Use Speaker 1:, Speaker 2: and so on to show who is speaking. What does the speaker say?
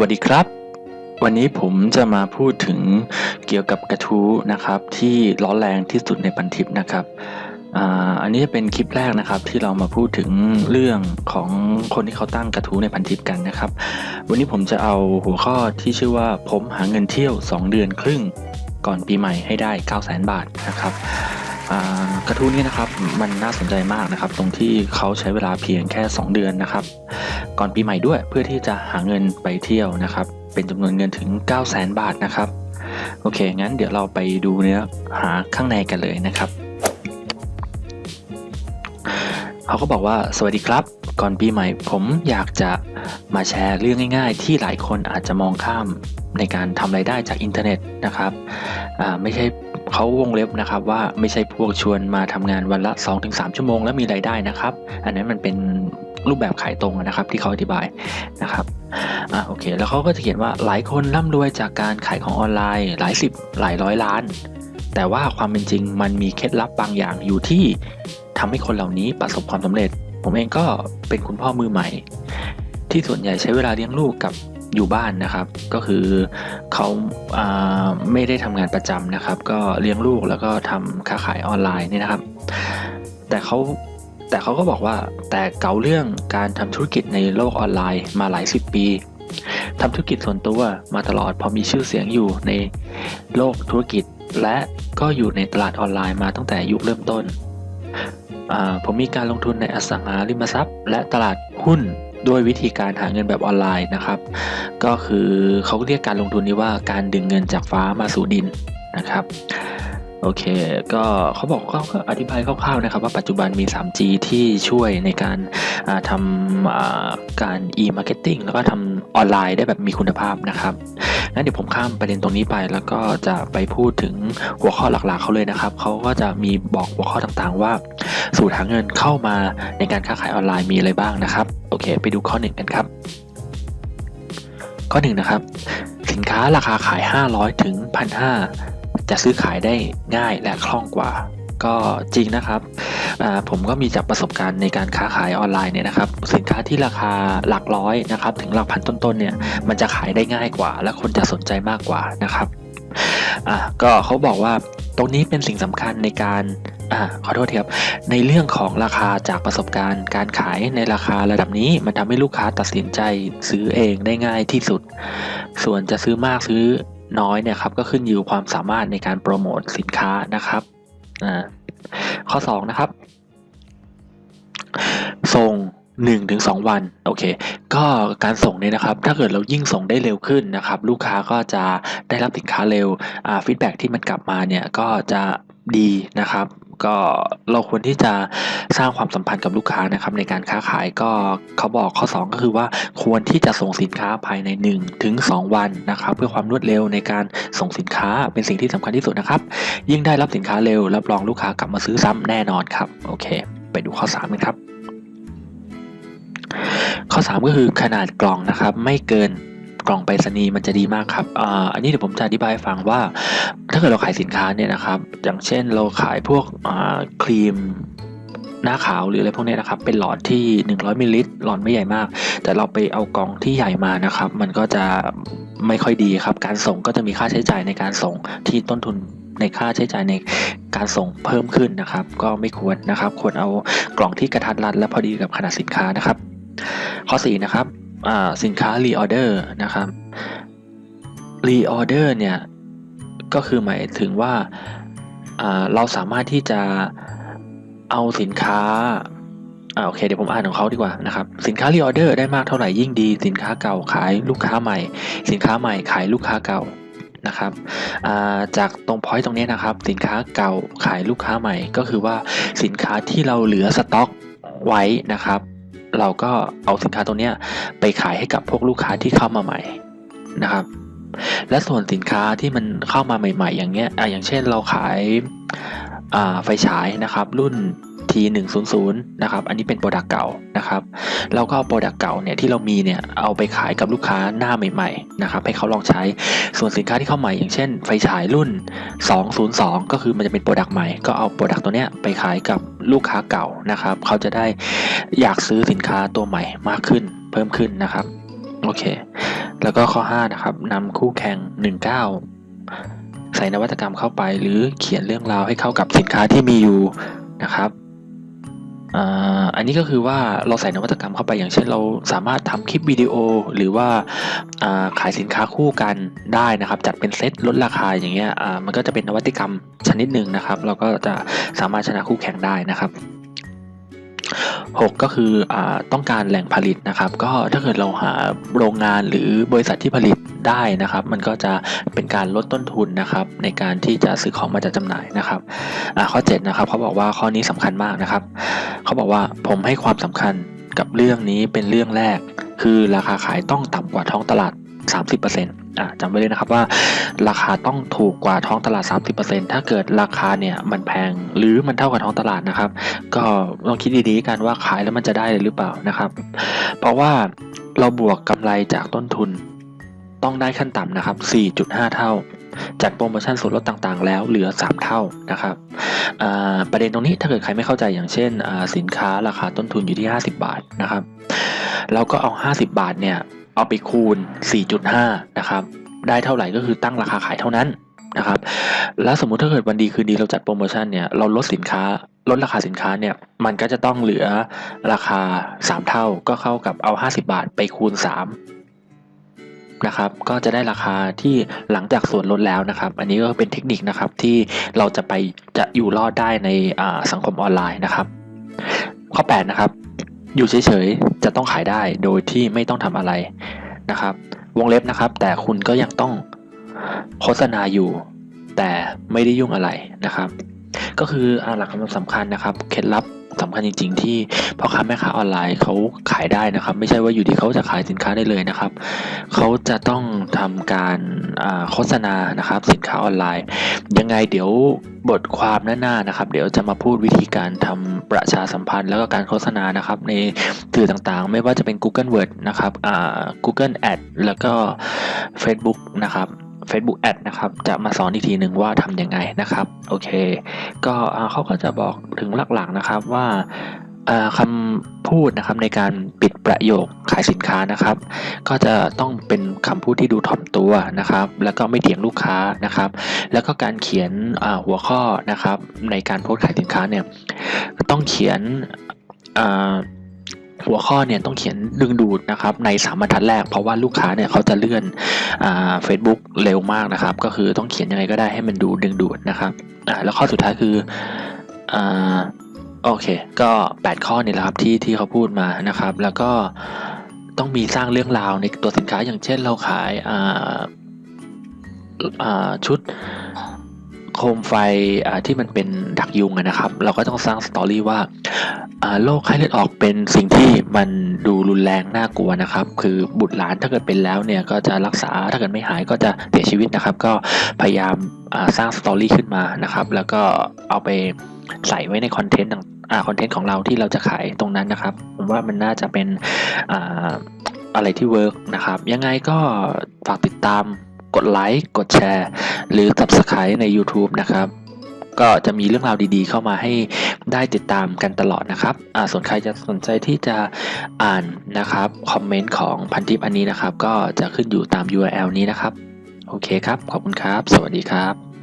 Speaker 1: วัสดีครับ วันนี้ผมจะมาพูดถึงเกี่ยวกับกระทู้นะครับ ที่ร้อนแรงที่สุดในพันทิปนะครับอันนี้จะเป็นคลิปแรกนะครับที่เรามาพูดถึงเรื่องของคนที่เขาตั้งกระทู้ในพันทิปกันนะครับ วันนี้ผมจะเอาหัวข้อที่ชื่อว่าผมหาเงินเที่ยว 2 เดือนครึ่งก่อนปีใหม่ให้ได้ 9 0 0 0 0 0 บาทนะครับ กระทู้นี้นะครับมันน่าสนใจมากนะครับ ตรงที่เขาใช้เวลาเพียงแค่ 2 เดือนนะครับ ก่อนปีใหม่ด้วยเพื่อที่จะหาเงินไปเที่ยวนะครับ เป็นจำนวนเงินถึง 9 0 0 0 0 0บาทนะครับ โอเค งั้นเดี๋ยวเราไปดูเนื้อหาข้างในกันเลยนะครับเขาก็บอกว่าสวัสดีครับ ก่อนปีใหม่ผมอยากจะมาแชร์เรื่องง่าย ๆ ที่หลายคนอาจจะมองข้ามในการทำรายได้จากอินเทอร์เน็ตนะครับไม่ใช่ เขาวงเล็บนะครับว่าไม่ใช่พวกชวนมาทำงานวันละ 2-3 ชั่วโมงแล้วมีรายได้นะครับ อันนั้นมันเป็นรูปแบบขายตรงนะครับที่เขาอธิบายนะครับอ่าโอเค แล้วเขาก็จะเขียนว่าหลายคนร่ำรวยจากการขายของออนไลน์ หลายสิบหลายร้อยล้าน แต่ว่าความเป็นจริงมันมีเคล็ดลับบางอย่างอยู่ที่ทำให้คนเหล่านี้ประสบความสำเร็จ ผมเองก็เป็นคุณพ่อมือใหม่ ที่ส่วนใหญ่ใช้เวลาเลี้ยงลูกกับ อยู่บ้านนะครับ ก็คือเขาอ่าไม่ได้ทำงานประจำนะครับ ก็เลี้ยงลูกแล้วก็ทำค้าขายออนไลน์นี่นะครับ แต่เขาแต่เขาก็บอกว่าแต่เก่าเรื่องการทำธุรกิจในโลกออนไลน์มาหลายสิบปีทำธุรกิจส่วนตัวมาตลอดพอมีชื่อเสียงอยู่ในโลกธุรกิจ และก็อยู่ในตลาดออนไลน์มาตั้งแต่ยุคเริ่มต้นผมมีการลงทุนในอสังหาริมทรัพย์ และตลาดหุ้น ด้วยวิธีการหาเงินแบบออนไลน์นะครับ ก็คือเขาเรียกการลงทุนนี้ว่าการดึงเงินจากฟ้ามาสู่ดินนะครับโอเค ก็เขาบอกก็ก็อธิบายคร่าวๆนะครับว่าปัจจุบันมี 3G ที่ช่วยในการาทำการ e-marketing แล้วก็ทำออนไลน์ได้แบบมีคุณภาพนะครับ งั้นเดี๋ยวผมข้ามประเด็นตรงนี้ไป แล้วก็จะไปพูดถึงหัวข้อหลักๆเขาเลยนะครับ เขาก็จะมีบอกหัวข้อต่างๆว่า สูตรหาเงินเข้ามาในการค้าขายออนไลน์มีอะไรบ้างนะครับ โอเค ไปดูข้อหนึ่งกันครับ ข้อหนึ่งนะครับ สินค้าราคาขาย 500 ถึง 1,500 จะซื้อขายได้ง่ายและคล่องกว่า ก็จริงนะครับผมก็มีจากประสบการณ์ในการค้าขายออนไลน์เนี่ยนะครับ สินค้าที่ราคาหลักร้อยนะครับ ถึงหลักพันต้นๆเนี่ยมันจะขายได้ง่ายกว่า และคนจะสนใจมากกว่านะครับอะก็เขาบอกว่า ตรงนี้เป็นสิ่งสำคัญในการอ่าขอโทษทีครับ ในเรื่องของราคาจากประสบการณ์ การขายในราคาระดับนี้ มันทำให้ลูกค้าตัดสินใจซื้อเองได้ง่ายที่สุด ส่วนจะซื้อมากซื้อน้อยเนี่ยครับก็ขึ้นอยู่ความสามารถในการโปรโมทสินค้านะครับอ่าข้อ 2 นะครับ ส่ง 1ถึงวันโอเคก็การส่งเนี่ยนะครับถ้าเกิดเรายิ่งส่งได้เร็วขึ้นนะครับลูกค้าก็จะได้รับสินค้าเร็วอ่าฟีดแบ็ที่มันกลับมาเนี่ยก็จะดีนะครับก็เราควรที่จะสร้างความสัมพันธ์กับลูกค้านะครับในการค้าขายก็เขาบอกข้อ 2 ก็คือว่าควรที่จะส่งสินค้าภายใน1ถึง2วันนะครับเพื่อความรวดเร็วในการส่งสินค้าเป็นสิ่งที่สำคัญที่สุดนะครับ ยิ่งได้รับสินค้าเร็วรับรองลูกค้ากลับมาซื้อซ้ำแน่นอนครับโอเค ไปดูข้อ3กันครับ ข้อ 3 ก็คือขนาดกล่องนะครับ ไม่เกินกล่องไปรษณีย์มันจะดีมากครับออันนี้เดี๋ยวผมจะอธิบายฟังว่า ถ้าเกิดเราขายสินค้าเนี่ยนะครับ อย่างเช่นเราขายพวกครีมหน้าขาวหรืออะไรพวกนี้นะครับ เป็นหลอดที่ 100มิลลิลิตรหลอดไม่ใหญ่มาก แต่เราไปเอากล่องที่ใหญ่มานะครับ มันก็จะไม่ค่อยดีครับ การส่งก็จะมีค่าใช้จ่ายในการส่งที่ต้นทุนในค่าใช้จ่ายในการส่งเพิ่มขึ้นนะครับ ก็ไม่ควรนะครับ ควรเอากล่องที่กระทัดรัดและพอดีกับขนาดสินค้านะครับ ข้อ 4 นะครับสินค้า reorder นะครับ reorder เนี่ย ก็คือหมายถึงว่าเราสามารถที่จะเอาสินค้าอ่าโอเคเดี๋ยวผมอ่านของเขาดีกว่านะครับสินค้า reorder ได้มากเท่าไหร่ยิ่งดี สินค้าเก่าขายลูกค้าใหม่ สินค้าใหม่ขายลูกค้าเก่านะครับาจากตรงพอยต์ตรงนี้นะครับ สินค้าเก่าขายลูกค้าใหม่ ก็คือว่าสินค้าที่เราเหลือสต็อกไว้นะครับ เราก็เอาสินค้าตัวเนี้ยไปขายให้กับพวกลูกค้าที่เข้ามาใหม่นะครับ และส่วนสินค้าที่มันเข้ามาใหม่ ๆ อย่างเงี้ยอะอย่างเช่นเราขายอ่าไฟฉายนะครับ รุ่น T100 นะครับ อันนี้เป็นโปรดักเก่านะครับ เราก็เอาโปรดักเก่าเนี่ยที่เรามีเนี่ยเอาไปขายกับลูกค้าหน้าใหม่ๆนะครับให้เขาลองใช้ ส่วนสินค้าที่เข้าใหม่อย่างเช่น ไฟฉายรุ่น 202 ก็คือมันจะเป็นโปรดักใหม่ ก็เอาโปรดักตัวเนี้ยไปขายกับลูกค้าเก่านะครับ เขาจะได้อยากซื้อสินค้าตัวใหม่มากขึ้น เพิ่มขึ้นนะครับ โอเค แล้วก็ข้อ 5 นะครับนำคู่แข่ง 19 ใส่นวัตกรรมเข้าไป หรือเขียนเรื่องราวให้เข้ากับสินค้าที่มีอยู่นะครับ อันนี้ก็คือว่าเราใส่นวัตกรรมเข้าไปอย่างเช่นเราสามารถทำคลิปวิดีโอหรือว่าขายสินค้าคู่กันได้นะครับ จัดเป็นเซตลดราคาอย่างเงี้ยมันก็จะเป็นนวัตกรรมชนิดหนึ่งนะครับ เราก็จะสามารถชนะคู่แข่งได้นะครับ 6 ก็คืออต้องการแหล่งผลิตนะครับ ก็ถ้าเกิดเราหาโรงงานหรือบริษัทที่ผลิตได้นะครับ มันก็จะเป็นการลดต้นทุนนะครับในการที่จะซื้อของมาจัดจำหน่ายนะครับข้อ7นะครับเขาบอกว่าข้อนี้สำคัญมากนะครับเขาบอกว่าผมให้ความสำคัญกับเรื่องนี้เป็นเรื่องแรก คือราคาขายต้องต่ำกว่าท้องตลาด 30%อ่า จำไว้เลยนะครับว่า ราคาต้องถูกกว่าท้องตลาด 30%ถ้าเกิดราคาเนี่ยมันแพงหรือมันเท่ากับท้องตลาดนะครับ ก็ลองคิดดีๆกันว่าขายแล้วมันจะได้หรือเปล่านะครับ เพราะว่าเราบวกกำไรจากต้นทุน ต้องได้ขั้นต่ำนะครับ 4.5 เท่า จัดโปรโมชั่นส่วนลดต่างๆ แล้วเหลือ 3 เท่านะครับประเด็นตรงนี้ถ้าเกิดใครไม่เข้าใจอย่างเช่นสินค้าราคาต้นทุนอยู่ที่ 50 บาทนะครับเราก็เอา 50 บาทเนี่ย เอาไปคูณ 4.5 นะครับ ได้เท่าไหร่ก็คือตั้งราคาขายเท่านั้นนะครับ แล้วสมมุติถ้าเกิดวันดีคืนดีเราจัดโปรโมชั่นเนี่ยเราลดสินค้าลดราคาสินค้าเนี่ยมันก็จะต้องเหลือราคา 3 เท่าก็เข้ากับเอา 50 บาทไปคูณ 3 นะครับ ก็จะได้ราคาที่หลังจากส่วนลดแล้วนะครับ อันนี้ก็เป็นเทคนิคนะครับที่เราจะไปจะอยู่รอดได้ในสังคมออนไลน์นะครับ ข้อ 8 นะครับ อยู่เฉยๆ จะต้องขายได้โดยที่ไม่ต้องทำอะไรนะครับ วงเล็บนะครับ แต่คุณก็ยังต้องโฆษณาอยู่ แต่ไม่ได้ยุ่งอะไรนะครับ ก็คืออหลักคำสำคัญนะครับ เคล็ดลับ สำคัญจริง ๆ ที่พ่อค้าแม่ค้าออนไลน์เขาขายได้นะครับ ไม่ใช่ว่าอยู่ดีเขาจะขายสินค้าได้เลยนะครับเขาจะต้องทำการโฆษณานะครับ สินค้าออนไลน์ ยังไงเดี๋ยวบทความหน้าๆนะครับ เดี๋ยวจะมาพูดวิธีการทำประชาสัมพันธ์แล้วก็การโฆษณานะครับ ในสื่อต่างๆ ไม่ว่าจะเป็น Google Word นะครับ Google Ad แล้วก็ Facebook นะครับ Facebook Ad นะครับ จะมาสอนอีกทีหนึ่งว่าทำยังไงนะครับ โอเค ก็เขาก็จะบอกถึงหลักๆนะครับว่าคำพูดนะครับในการปิดประโยคขายสินค้านะครับ ก็จะต้องเป็นคำพูดที่ดูถ่อมตัวนะครับ แล้วก็ไม่เถียงลูกค้านะครับ แล้วก็การเขียนหัวข้อนะครับ ในการโพสขายสินค้าเนี่ยต้องเขียน หัวข้อเนี่ยต้องเขียนดึงดูดนะครับในสามบรรทัดแรก เพราะว่าลูกค้าเนี่ยเขาจะเลื่อนเฟซบุ๊กเร็วมากนะครับ ก็คือต้องเขียนยังไงก็ได้ให้มันดูดึงดูดนะครับแล้วข้อสุดท้ายคืออโอเค ก็ 8 ข้อนี่แหละครับที่ที่เขาพูดมานะครับ แล้วก็ต้องมีสร้างเรื่องราวในตัวสินค้าอย่างเช่นเราขายาาชุดโคมไฟที่มันเป็นดักยุงนะครับ เราก็ต้องสร้างสตอรี่ว่า โรคไข้เลือดออกเป็นสิ่งที่มันดูรุนแรงน่ากลัวนะครับ คือบุตรหลานถ้าเกิดเป็นแล้วเนี่ยก็จะรักษาถ้าเกิดไม่หายก็จะเสียชีวิตนะครับ ก็พยายามสร้างสตอรี่ขึ้นมานะครับ แล้วก็เอาไปใส่ไว้ในคอนเทนต์ต่างอ่าคอนเทนต์ของเราที่เราจะขายตรงนั้นนะครับผมว่ามันน่าจะเป็นออะไรที่เวิร์กนะครับ ยังไงก็ฝากติดตามกดไลค์กดแชร์ หรือ Subscribe ใน YouTube นะครับ ก็จะมีเรื่องราวดีๆ เข้ามาให้ได้ติดตามกันตลอดนะครับอ่าส่วนใครจะสนใจที่จะอ่านนะครับคอมเมนต์ของพันทิปอันนี้นะครับ ก็จะขึ้นอยู่ตาม URL นี้นะครับ โอเคครับ ขอบคุณครับ สวัสดีครับ